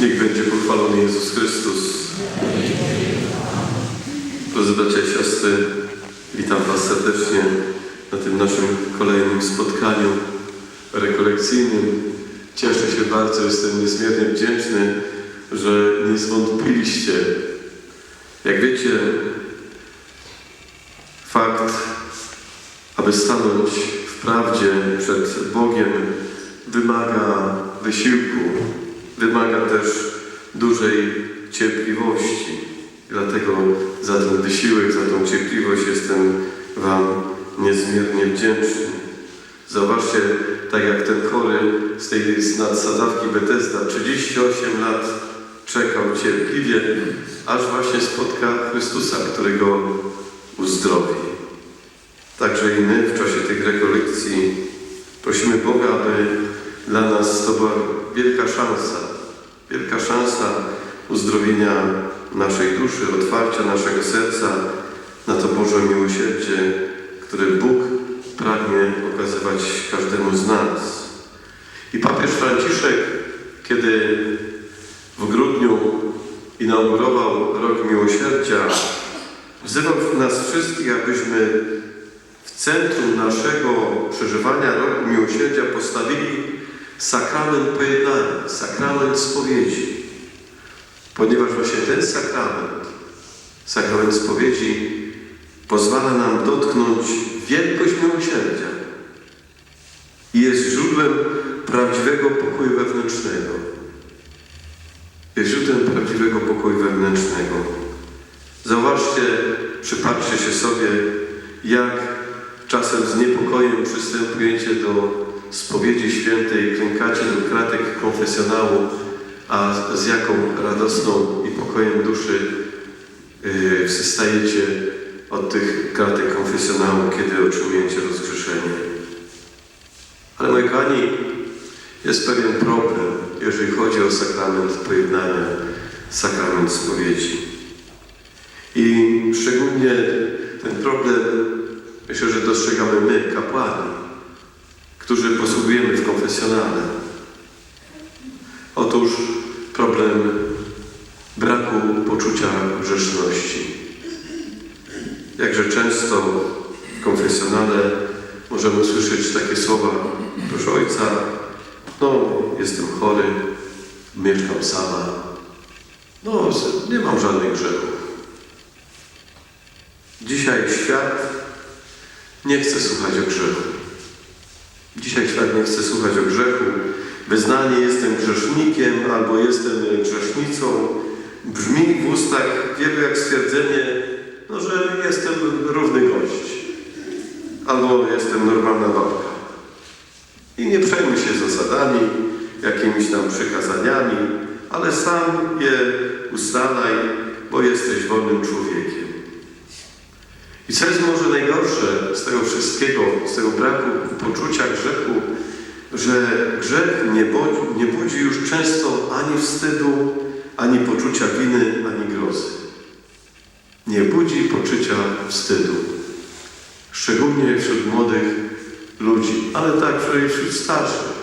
Niech będzie pochwalony Jezus Chrystus. Drodzy bracia i siostry, witam Was serdecznie na tym naszym kolejnym spotkaniu rekolekcyjnym. Cieszę się bardzo, jestem niezmiernie wdzięczny, że nie zwątpiliście. Jak wiecie, fakt, aby stanąć w prawdzie przed Bogiem, wymaga wysiłku, wymaga też dużej cierpliwości. Dlatego za ten wysiłek, za tą cierpliwość jestem Wam niezmiernie wdzięczny. Zobaczcie, tak jak ten chory z tej z nadsadzawki Bethesda 38 lat czekał cierpliwie, aż właśnie spotka Chrystusa, którego uzdrowi. Także i my w czasie tych rekolekcji prosimy Boga, aby dla nas to była wielka szansa, wielka szansa uzdrowienia naszej duszy, otwarcia naszego serca na to Boże miłosierdzie, które Bóg pragnie okazywać każdemu z nas. I papież Franciszek, kiedy w grudniu inaugurował Rok Miłosierdzia, wzywał nas wszystkich, abyśmy w centrum naszego przeżywania Roku Miłosierdzia postawili sakrament pojednania, sakrament spowiedzi. Ponieważ właśnie ten sakrament, sakrament spowiedzi, pozwala nam dotknąć wielkość miłosierdzia i jest źródłem prawdziwego pokoju wewnętrznego. Jest źródłem prawdziwego pokoju wewnętrznego. Zauważcie, przypatrzcie się sobie, jak czasem z niepokojem przystępujecie do spowiedzi świętej, klękacie do kratek konfesjonału, a z jaką radosną i pokojem duszy yy, wstajecie od tych kratek konfesjonału, kiedy otrzymujecie rozgrzeszenie. Ale moi kochani, jest pewien problem, jeżeli chodzi o sakrament pojednania, sakrament spowiedzi. I szczególnie ten problem, myślę, że dostrzegamy my, kapłani, którzy posługujemy w konfesjonale. Otóż problem braku poczucia grzeszności. Jakże często w konfesjonale możemy usłyszeć takie słowa, proszę ojca, no jestem chory, mieszkam sama, no nie mam żadnych grzechów. Dzisiaj świat nie chce słuchać o grzechu. Dzisiaj świat nie chce słuchać o grzechu. Wyznanie jestem grzesznikiem albo jestem grzesznicą brzmi w ustach wielu jak stwierdzenie, no, że jestem równy gość albo jestem normalna babka. I nie przejmuj się zasadami, jakimiś tam przykazaniami, ale sam je ustalaj, bo jesteś wolnym człowiekiem. I co jest może najgorsze z tego wszystkiego, z tego braku poczucia grzechu, że grzech nie budzi, nie budzi już często ani wstydu, ani poczucia winy, ani grozy. Nie budzi poczucia wstydu. Szczególnie wśród młodych ludzi, ale także i wśród starszych.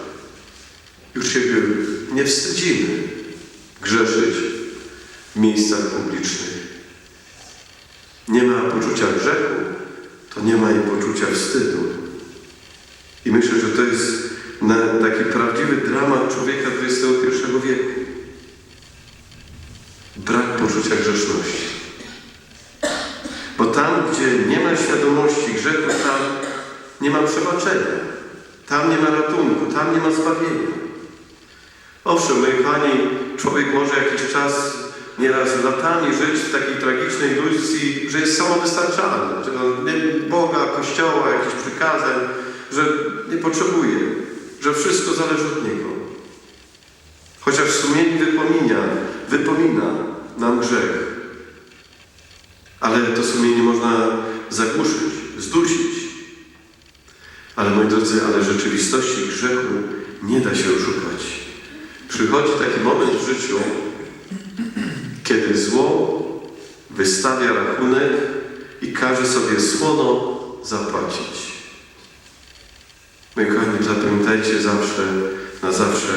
Już się nie wstydzimy grzeszyć w miejscach publicznych. Poczucia grzechu, to nie ma i poczucia wstydu. I myślę, że to jest taki prawdziwy dramat człowieka XXI wieku. Brak poczucia grzeszności. Bo tam, gdzie nie ma świadomości grzechu, tam nie ma przebaczenia. Tam nie ma ratunku, tam nie ma zbawienia. Owszem, moi kochani, człowiek może jakiś czas, nieraz latami żyć w takiej tragicznej iluzji, że jest samowystarczalny, że on nie Boga, Kościoła, jakichś przykazań, że nie potrzebuje, że wszystko zależy od Niego. Chociaż sumienie wypomina, wypomina nam grzech. Ale to sumienie można zagłuszyć, zdusić. Ale moi drodzy, ale rzeczywistości grzechu nie da się oszukać. Przychodzi taki moment w życiu, zło wystawia rachunek i każe sobie słono zapłacić. Moi kochani, zapamiętajcie zawsze, na zawsze,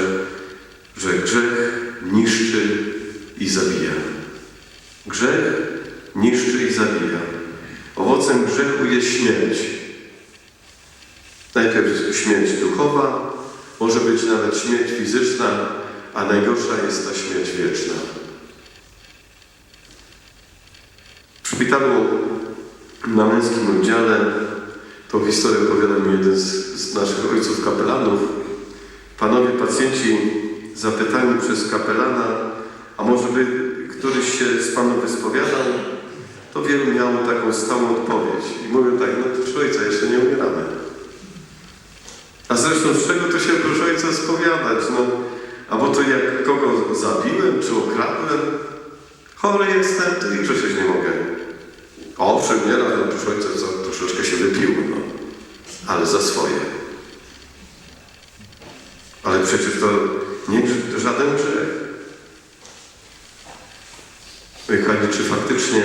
że grzech niszczy i zabija. Grzech niszczy i zabija. Owocem grzechu jest śmierć. Najpierw śmierć duchowa, może być nawet śmierć fizyczna, a najgorsza jest ta śmierć wieczna. W szpitalu na męskim oddziale tą historię opowiadał mi jeden z, z naszych ojców kapelanów. Panowie pacjenci zapytani przez kapelana, a może by któryś się z panów wyspowiadał, to wielu miało taką stałą odpowiedź. I mówią tak, no proszę ojca, jeszcze nie umieramy. A zresztą z czego to się proszę ojca spowiadać? No, a bo to jak kogo zabiłem, czy okradłem? Chory jestem, to i grzeszyć nie mogę. Owszem, nie raz, no proszę ojca, troszeczkę się wypiło, no. Ale za swoje. Ale przecież to nie żaden grzech. Kochani, czy faktycznie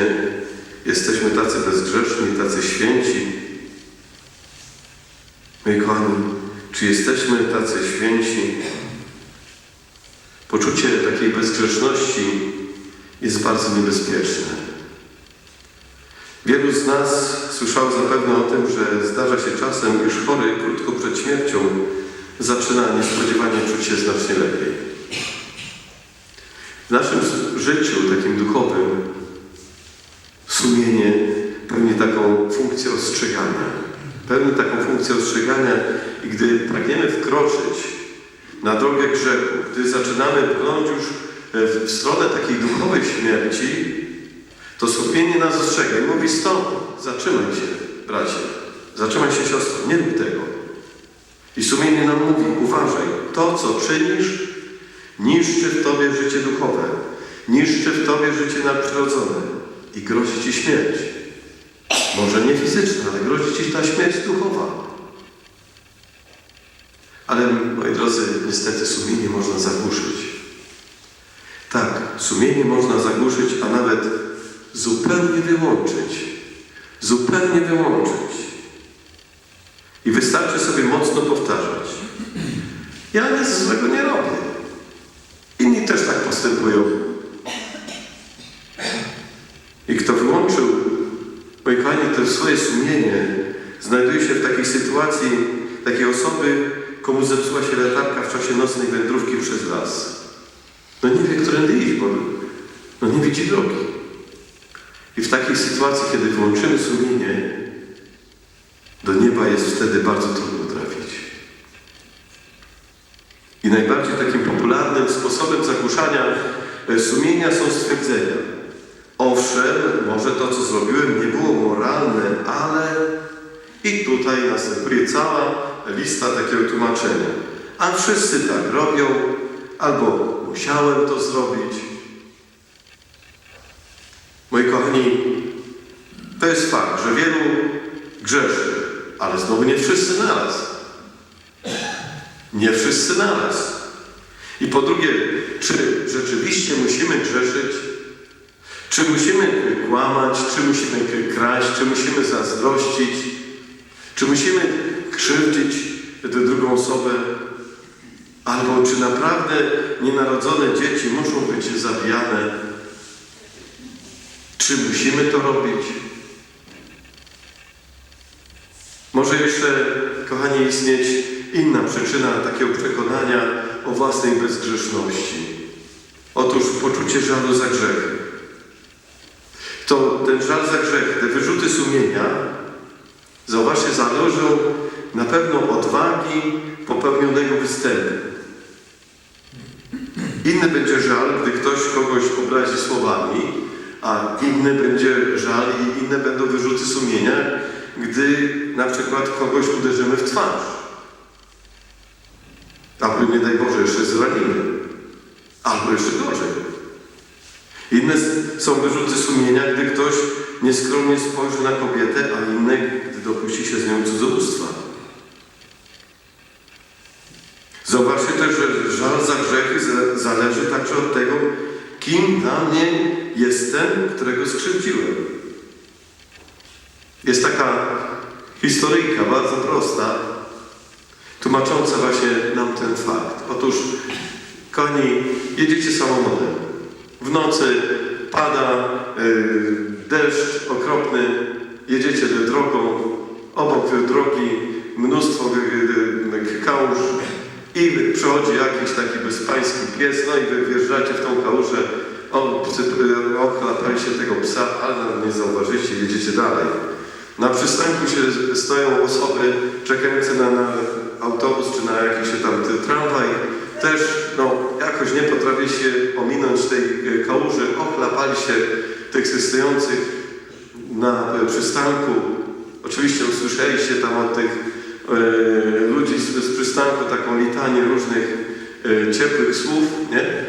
jesteśmy tacy bezgrzeszni, tacy święci? Moi kochani, czy jesteśmy tacy święci? Poczucie takiej bezgrzeszności jest bardzo niebezpieczne. Wielu z nas słyszało zapewne o tym, że zdarza się czasem, iż chory krótko przed śmiercią zaczyna niespodziewanie czuć się znacznie lepiej. W naszym życiu, takim duchowym, sumienie pełni taką funkcję ostrzegania. Pełni taką funkcję ostrzegania i gdy pragniemy wkroczyć na drogę grzechu, gdy zaczynamy brnąć już w stronę takiej duchowej śmierci, to sumienie nas ostrzega i mówi stop, zatrzymaj się, bracie, zatrzymaj się siostro, nie rób tego. I sumienie nam mówi, uważaj, to co czynisz, niszczy w tobie życie duchowe, niszczy w tobie życie nadprzyrodzone i grozi ci śmierć. Może nie fizyczna, ale grozi ci ta śmierć duchowa. Ale moi drodzy, niestety sumienie można zagłuszyć. Tak, sumienie można zagłuszyć, a nawet zupełnie wyłączyć. Zupełnie wyłączyć. I wystarczy sobie mocno powtarzać. Ja nic złego nie robię. Inni też tak postępują. I kto wyłączył, moi kochani, to swoje sumienie, znajduje się w takiej sytuacji takiej osoby, komu zepsuła się latarka w czasie nocnej wędrówki przez las. No nie wie, którędy iść, bo no nie widzi drogi. W takiej sytuacji, kiedy włączymy sumienie, do nieba jest wtedy bardzo trudno trafić. I najbardziej takim popularnym sposobem zagłuszania e, sumienia są stwierdzenia. Owszem, może to, co zrobiłem, nie było moralne, ale i tutaj następuje cała lista takiego tłumaczenia. A wszyscy tak robią, albo musiałem to zrobić. Moi kochani, to jest fakt, że wielu grzeszy, ale znowu nie wszyscy naraz. Nie wszyscy naraz. I po drugie, czy rzeczywiście musimy grzeszyć? Czy musimy kłamać? Czy musimy kraść? Czy musimy zazdrościć? Czy musimy krzywdzić tę drugą osobę? Albo czy naprawdę nienarodzone dzieci muszą być zabijane? Czy musimy to robić? Może jeszcze, kochani, istnieć inna przyczyna takiego przekonania o własnej bezgrzeszności. Otóż poczucie żalu za grzechy. To ten żal za grzech, te wyrzuty sumienia, zauważcie, zależą na pewno odwagi popełnionego występu. Inny będzie żal, gdy ktoś kogoś obrazi słowami, a inny będzie żal i inne będą wyrzuty sumienia, gdy na przykład kogoś uderzymy w twarz. Albo nie daj Boże, jeszcze zranimy. Albo jeszcze gorzej. Inne są wyrzuty sumienia, gdy ktoś nieskromnie spojrzy na kobietę, a inne, gdy dopuści się z nią cudzołóstwa. Zobaczcie też, że żal za grzechy za- zależy także od tego, kim dla mnie jest ten, którego skrzywdziłem. Jest taka historyjka bardzo prosta, tłumacząca właśnie nam ten fakt. Otóż, kochani, jedziecie samochodem. w nocy pada yy, deszcz okropny, jedziecie drogą, obok drogi mnóstwo kałuż i przychodzi jakiś taki bezpański pies, no i wy wjeżdżacie w tą kałużę, o, psy, yy, ochlapaliście tego psa, ale nie zauważycie, jedziecie dalej. Na przystanku się stoją osoby czekające na, na autobus czy na jakiś tam tramwaj. Też no, jakoś nie potrafi się ominąć tej e, kałuży. Ochlapali się tych stojących na e, przystanku. Oczywiście usłyszeliście tam od tych e, ludzi z, z przystanku taką litanię różnych e, ciepłych słów, nie?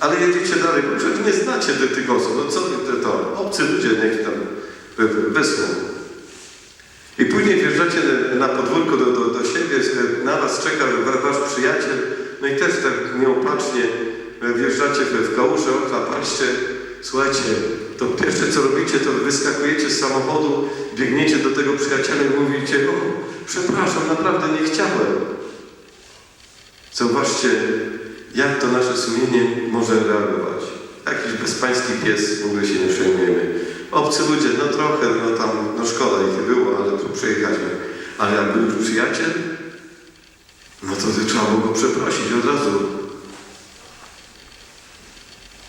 Ale jedziecie dalej, bo przecież nie znacie tych, tych osób. No co to, to? Obcy ludzie niech tam wy- wy- wysłą. I później wjeżdżacie na podwórko do, do, do siebie, na was czeka wa- wasz przyjaciel, no i też tak nieopatrznie wjeżdżacie w, kałużę, ochlapaliście. Słuchajcie, to pierwsze co robicie, to wyskakujecie z samochodu, biegniecie do tego przyjaciela i mówicie, o, przepraszam, naprawdę nie chciałem. Zauważcie, jak to nasze sumienie może reagować. Jakiś bezpański pies, w ogóle się nie przejmujemy. Obcy ludzie, no trochę, no tam, no szkoda ich było, ale tu przejechaliśmy. Ale jak był już przyjaciel, no to trzeba było go przeprosić od razu.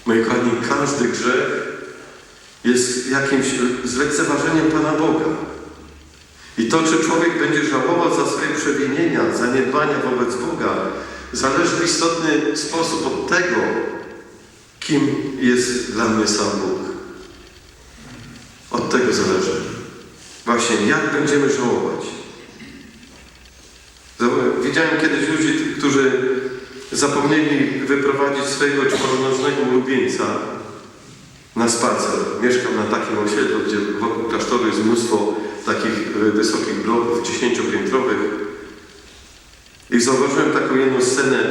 Moi kochani, każdy grzech jest jakimś zlekceważeniem Pana Boga. I to, czy człowiek będzie żałował za swoje przewinienia, zaniedbania wobec Boga, zależy w istotny sposób od tego, kim jest dla mnie sam Bóg. Od tego zależy. Właśnie, jak będziemy żałować. Widziałem kiedyś ludzi, którzy zapomnieli wyprowadzić swojego czworonożnego ulubieńca na spacer. Mieszkam na takim osiedlu, gdzie wokół klasztoru jest mnóstwo takich y, wysokich bloków, dziesięciopiętrowych. I zauważyłem taką jedną scenę